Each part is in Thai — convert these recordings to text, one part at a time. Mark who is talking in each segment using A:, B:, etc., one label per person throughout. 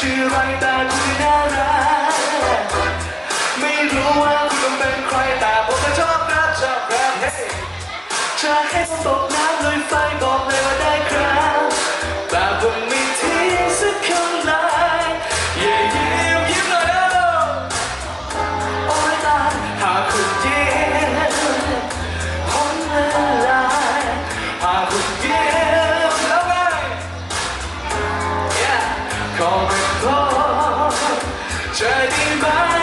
A: ชื่อไรแต่ดูดีน่ารักไม่รู้ว่าคุณต้องเป็นใครแต่ผมก็ชอบรักชอบรักเฮ้จะให้ผมตกน้ำเลยไฟบอกเลยว่าได้ครับแบบวัน Shining by.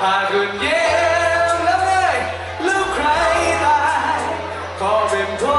A: พาคุณเยี่ยมแล้วเลยลูกใครตายก็เป็นพ่อ